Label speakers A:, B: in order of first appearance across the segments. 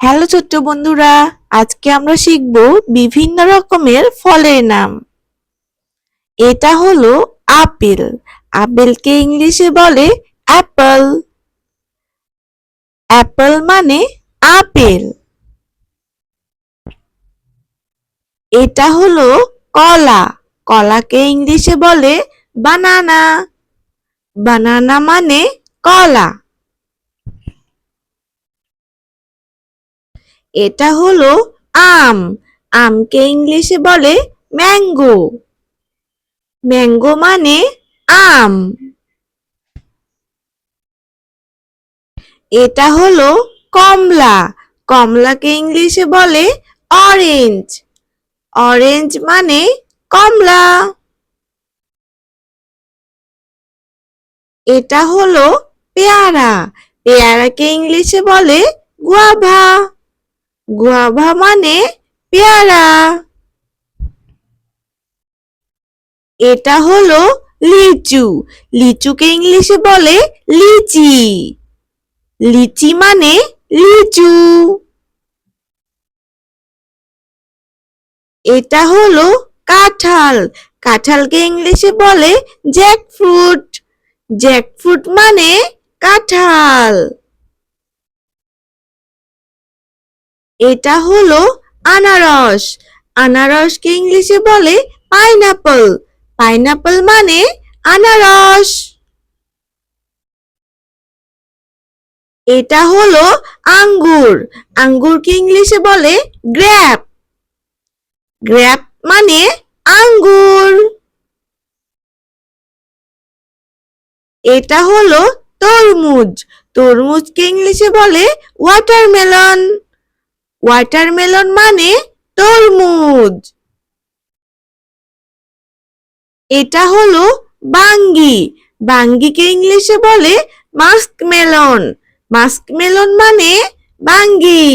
A: Hello ছোট্ট বন্ধুরা, আজকে আমরা শিখব বিভিন্ন রকমের ফলের নাম। এটা হলো আপেল। আপেলকে ইংলিশে বলে অ্যাপল। অ্যাপল মানে আপেল। এটা হলো কলা। কলাকে ইংলিশে বলে বানানা। বানানা মানে কলা। এটা হলো আম। আমকে ইংলিশে বলে ম্যাঙ্গো। ম্যাঙ্গো মানে আম। এটা হলো কমলা। কমলাকে ইংলিশে বলে অরেঞ্জ অরেঞ্জ মানে কমলা। এটা হলো পেয়ারা। পেয়ারাকে ইংলিশে বলে গুয়াভা। গুয়াভা মানে পেয়ারা। এটা হলো লিচু। লিচুকে ইংলিশে বলে লিচি। লিচি মানে লিচু। এটা হলো কাঁঠাল। কাঁঠালকে ইংলিশে বলে জ্যাকফ্রুট। জ্যাকফ্রুট মানে কাঁঠাল। এটা হলো আনারস। আনারসকে ইংলিশে বলে পাইনাপল পাইনাপল মানে আনারস। এটা হলো আঙ্গুর। আঙ্গুরকে ইংলিশে বলে গ্র্যাপ গ্র্যাপ মানে আঙ্গুর। এটা হলো তরমুজ। তরমুজকে ইংলিশে বলে ওয়াটারমেলন ওয়াটারমেলন মানে তরমুজ। এটা হলো বাঙ্গি। বাঙ্গিকে ইংলিশে বলে মাস্কমেলন। মাস্কমেলন মানে বাঙ্গি।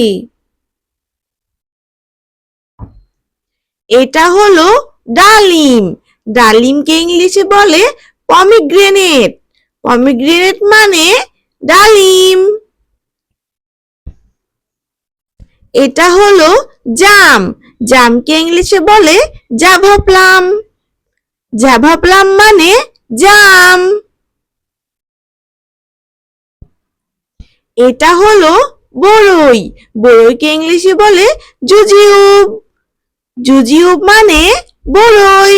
A: এটা হলো ডালিম। ডালিমকে ইংলিশে বলে পমিগ্রেনেট। পমিগ্রেনেট মানে ডালিম। এটা হলো জাম। জামকে ইংলিশে বলে জাভা প্লাম। জাভা প্লাম মানে জাম। এটা হলো বড়ই বড়ইকে ইংলিশে বলে জুজিউব। জুজিউব মানে বড়ই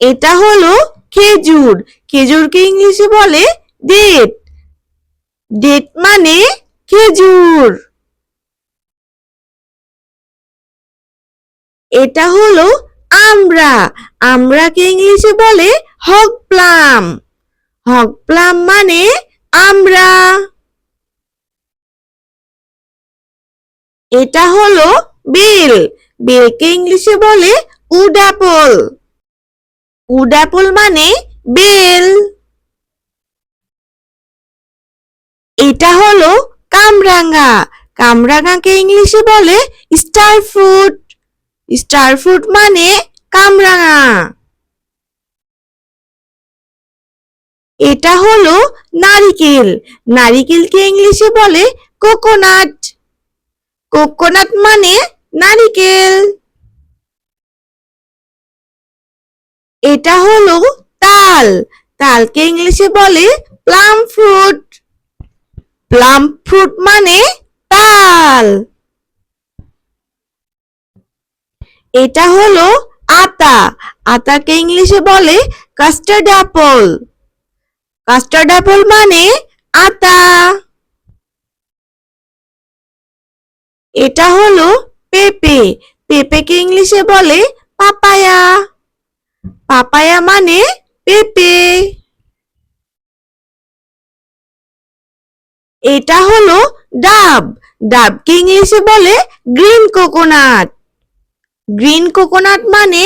A: এটা হলো খেজুর। খেজুরকে ইংলিশে বলে ডেট ডেট মানে খেজুর। এটা হলো আমরা। আমরাকে ইংলিশে বলে হক প্লাম। হক প্লাম মানে আমরা। এটা হলো বেল। বেলকে ইংলিশে বলে উড অ্যাপল। উড অ্যাপল মানে বেল। এটা হলো কামরাঙা। কামরাঙাকে ইংলিশে বলে স্টার ফ্রুট স্টার ফ্রুট মানে কামরাঙা। এটা হলো নারিকেল। নারিকেলকে ইংলিশে বলে কোকোনাট। কোকোনাট মানে নারিকেল। এটা হলো তাল। তালকে ইংলিশে বলে প্লাম ফ্রুট। প্লাম ফ্রুট মানে তাল। এটা হলো আতা। আতাকে ইংলিশে বলে কাস্টার্ড অ্যাপল কাস্টার্ড অ্যাপল মানে আতা। এটা হলো পেঁপে। পেঁপেকে ইংলিশে বলে পাপায়া। পাপায়া মানে পেঁপে। এটা হলো ডাব। ডাবকে ইংলিশে বলে গ্রিন কোকোনাট গ্রিন কোকোনাট মানে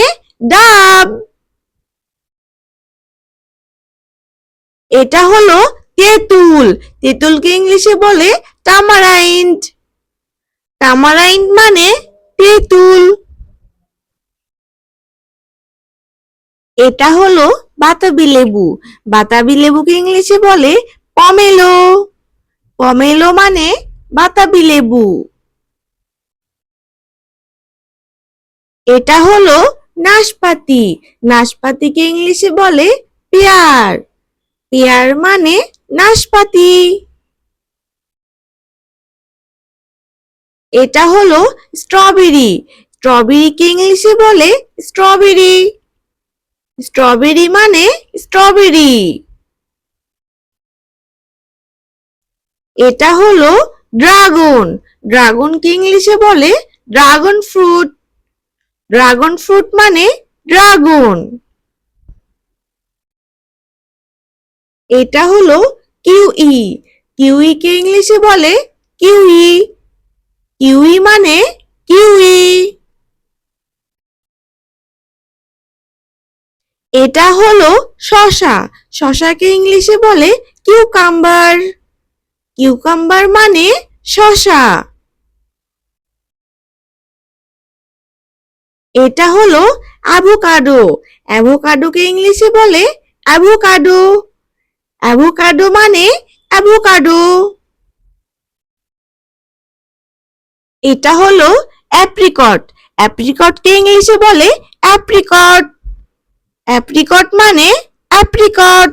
A: ডাব। এটা হলো তেঁতুল। তেঁতুলকে ইংলিশে বলে টামারাইন্ড টামারাইন্ড মানে তেঁতুল। এটা হলো বাতাবি লেবু। বাতাবি লেবুকে ইংলিশে বলে পমেলো পমেলো মানে বাতাবি লেবু। এটা হলো নাশপাতি। নাশপাতিকে ইংলিশে বলে পেয়ার। পেয়ার মানে নাশপাতি। এটা হলো স্ট্রবেরি। স্ট্রবেরিকে ইংলিশে বলে স্ট্রবেরি। স্ট্রবেরি মানে স্ট্রবেরি। এটা হলো ড্রাগন। ড্রাগনকে ইংলিশে বলে? Dragon fruit. ড্রাগন ফ্রুট মানে ড্রাগন। এটা হলো কিউই। কিউইকে ইংলিশে বলে? কিউই। কিউই মানে কিউই। এটা হলো শশা। শশাকে ইংলিশে বলে? কিউকাম্বার। কিউকাম্বার মানে শসা। এটা হলো অ্যাভোকাডো অ্যাভোকাডোকে ইংলিশে বলে অ্যাভোকাডো অ্যাভোকাডো মানে অ্যাভোকাডো এটা হলো অ্যাপ্রিকট অ্যাপ্রিকটকে ইংলিশে বলে অ্যাপ্রিকট অ্যাপ্রিকট মানে অ্যাপ্রিকট